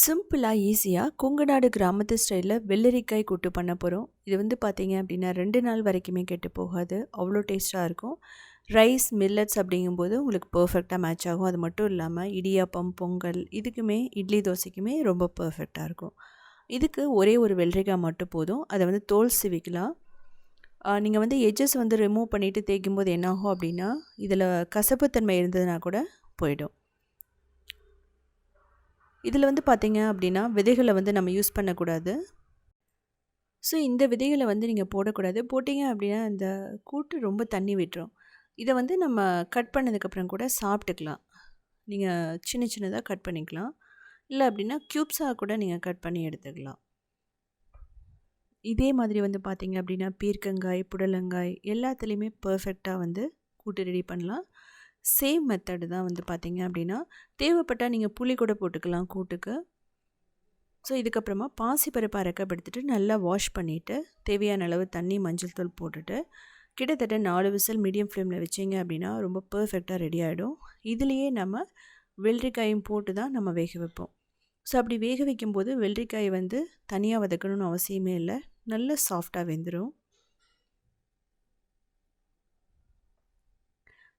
சிம்பிளாக ஈஸியாக கொங்குநாடு கிராமத்து ஸ்டைலில் வெள்ளரிக்காய் கூட்டு பண்ண போகிறோம் இது வந்து பார்த்தீங்க அப்படின்னா ரெண்டு நாள் வரைக்குமே கெட்டு போகாது. அவ்வளோ டேஸ்ட்டாக இருக்கும். ரைஸ் மில்லட்ஸ் அப்படிங்கும்போது உங்களுக்கு பர்ஃபெக்டாக மேட்ச் ஆகும். அது மட்டும் இல்லாமல் இடியாப்பம் பொங்கல் இதுக்குமே இட்லி தோசைக்குமே ரொம்ப பர்ஃபெக்டாக இருக்கும். இதுக்கு ஒரே ஒரு வெள்ளரிக்காய் மட்டும் போதும். அதை வந்து தோல் சிவிக்கலாம். நீங்கள் வந்து எஜ்ஜஸ் வந்து ரிமூவ் பண்ணிவிட்டு தேய்க்கும் போது என்னாகும் அப்படின்னா இதில் கசப்புத்தன்மை இருந்ததுன்னா கூட போயிடும். இதில் வந்து பார்த்திங்க அப்படின்னா விதைகளை வந்து நம்ம யூஸ் பண்ணக்கூடாது. ஸோ இந்த விதைகளை வந்து நீங்கள் போடக்கூடாது. போட்டிங்க அப்படின்னா இந்த கூட்டு ரொம்ப தண்ணி விட்டுரும். இதை வந்து நம்ம கட் பண்ணதுக்கப்புறம் கூட சாப்பிட்டுக்கலாம். நீங்கள் சின்ன சின்னதாக கட் பண்ணிக்கலாம். இல்லை அப்படின்னா க்யூப்ஸாக கூட நீங்கள் கட் பண்ணி எடுத்துக்கலாம். இதே மாதிரி வந்து பார்த்திங்க அப்படின்னா பீர்க்கங்காய் புடலங்காய் எல்லாத்துலேயுமே பர்ஃபெக்டாக வந்து கூட்டு ரெடி பண்ணலாம். சேம் மெத்தடு தான் வந்து பார்த்திங்க அப்படின்னா தேவைப்பட்டால் நீங்கள் புளி கூட போட்டுக்கலாம் கூட்டுக்கு. ஸோ இதுக்கப்புறமா பாசிப்பருப்பை அரைக்கப்படுத்திட்டு நல்லா வாஷ் பண்ணிவிட்டு தேவையான அளவு தண்ணி மஞ்சள் தூள் போட்டுட்டு கிட்டத்தட்ட நாலு விசில் மீடியம் ஃப்ளேமில் வச்சிங்க அப்படின்னா ரொம்ப பர்ஃபெக்டாக ரெடி ஆகிடும் இதுலேயே நம்ம வெள்ளரிக்காயும் போட்டு தான் நம்ம வேக வைப்போம். ஸோ அப்படி வேக வைக்கும்போது வெள்ளரிக்காய் வந்து தனியாக வதக்கணும்னு அவசியமே இல்லை. நல்ல சாஃப்டாக வெந்துடும்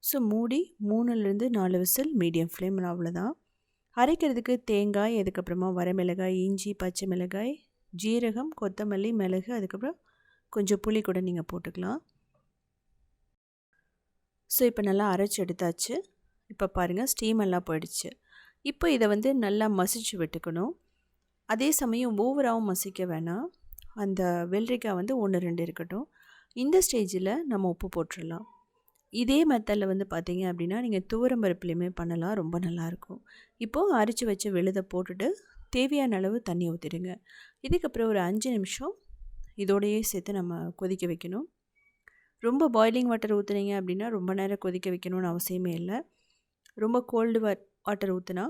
ஸோ மூடி மூணுலேருந்து நாலு விசில் மீடியம் ஃப்ளேமில் அவ்வளோதான் அரைக்கிறதுக்கு தேங்காய் அதுக்கப்புறமா வரமிளகாய் இஞ்சி பச்சை மிளகாய் ஜீரகம் கொத்தமல்லி மிளகு அதுக்கப்புறம் கொஞ்சம் புளி கூட நீங்கள் போட்டுக்கலாம். ஸோ இப்போ நல்லா அரைச்சி எடுத்தாச்சு. இப்போ பாருங்கள் ஸ்டீம் எல்லாம் போயிடுச்சு. இப்போ இதை வந்து நல்லா மசிச்சு விட்டுக்கணும். அதே சமயம் ஓவராகவும் மசிக்க வேணாம். அந்த வெள்ளரிக்காய் வந்து ஒன்று ரெண்டு இருக்கட்டும். இந்த ஸ்டேஜில் நம்ம உப்பு போட்டுடலாம். இதே மெத்தடில் வந்து பார்த்தீங்க அப்படின்னா நீங்கள் துவரம் பருப்புலையுமே பண்ணலாம். ரொம்ப நல்லாயிருக்கும். இப்போது அரிச்சு வச்ச விழுதை போட்டுட்டு தேவையான அளவு தண்ணி ஊற்றிடுங்க இதுக்கப்புறம் ஒரு அஞ்சு நிமிஷம் இதோடையே சேர்த்து நம்ம கொதிக்க வைக்கணும். ரொம்ப பாய்லிங் வாட்டர் ஊற்றுனீங்க அப்படின்னா ரொம்ப நேரம் கொதிக்க வைக்கணும்னு அவசியமே இல்லை. ரொம்ப கோல்டு வா வாட்டர் ஊற்றுனா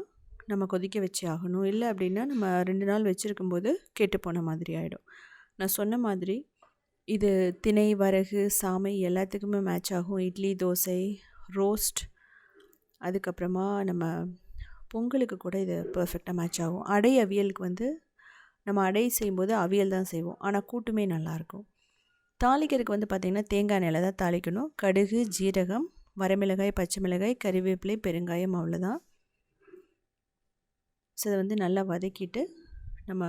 நம்ம கொதிக்க வச்சு ஆகணும். இல்லை அப்படின்னா நம்ம ரெண்டு நாள் வச்சுருக்கும்போது கெட்டு போன மாதிரி ஆகிடும் நான் சொன்ன மாதிரி இது திணை வரகு சாமை எல்லாத்துக்குமே மேட்ச் ஆகும். இட்லி தோசை ரோஸ்ட் அதுக்கப்புறமா நம்ம பொங்கலுக்கு கூட இது பர்ஃபெக்டாக மேட்ச் ஆகும். அடை அவியலுக்கு வந்து நம்ம அடை செய்யும்போது அவியல் தான் செய்வோம். ஆனால் கூட்டுமே நல்லாயிருக்கும் தாளிக்கிறதுக்கு வந்து பார்த்திங்கன்னா தேங்காய் எண்ணெயில் தான் தாளிக்கணும். கடுகு ஜீரகம் வரமிளகாய் பச்சை மிளகாய் கறிவேப்பிலை பெருங்காயம் அவ்வளோதான் ஸோ அதை வந்து நல்லா வதக்கிட்டு நம்ம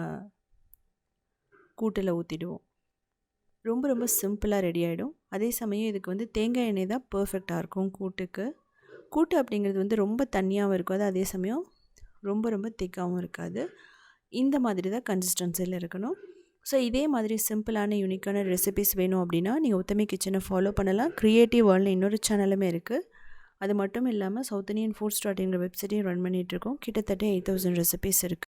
கூட்டில் ஊற்றிடுவோம் ரொம்ப ரொம்ப சிம்பிளாக ரெடி ஆகிடும் அதே சமயம் இதுக்கு வந்து தேங்காய் எண்ணெய் தான் பர்ஃபெக்டாக இருக்கும் கூட்டுக்கு. கூட்டு அப்படிங்கிறது வந்து ரொம்ப தண்ணியாகவும் இருக்காது. அதே சமயம் ரொம்ப ரொம்ப திக்காகவும் இருக்காது. இந்த மாதிரி தான் கன்சிஸ்டன்சியில் இருக்கணும். ஸோ இதே மாதிரி சிம்பிளான யூனிக்கான ரெசிபிஸ் வேணும் அப்படின்னா நீங்கள் உத்தமி கிச்சனை ஃபாலோ பண்ணலாம். க்ரியேட்டிவ் வேர்ல்டு இன்னொரு சேனலுமே இருக்குது அது மட்டும் இல்லாமல் சவுத் இண்டியன் ஃபுட் ஸ்டார்டிங்கிற வெப்சைட்டையும் ரன் பண்ணிகிட்ருக்கோம் கிட்டத்தட்ட எயிட் தௌசண்ட் ரெசிபிஸ் இருக்குது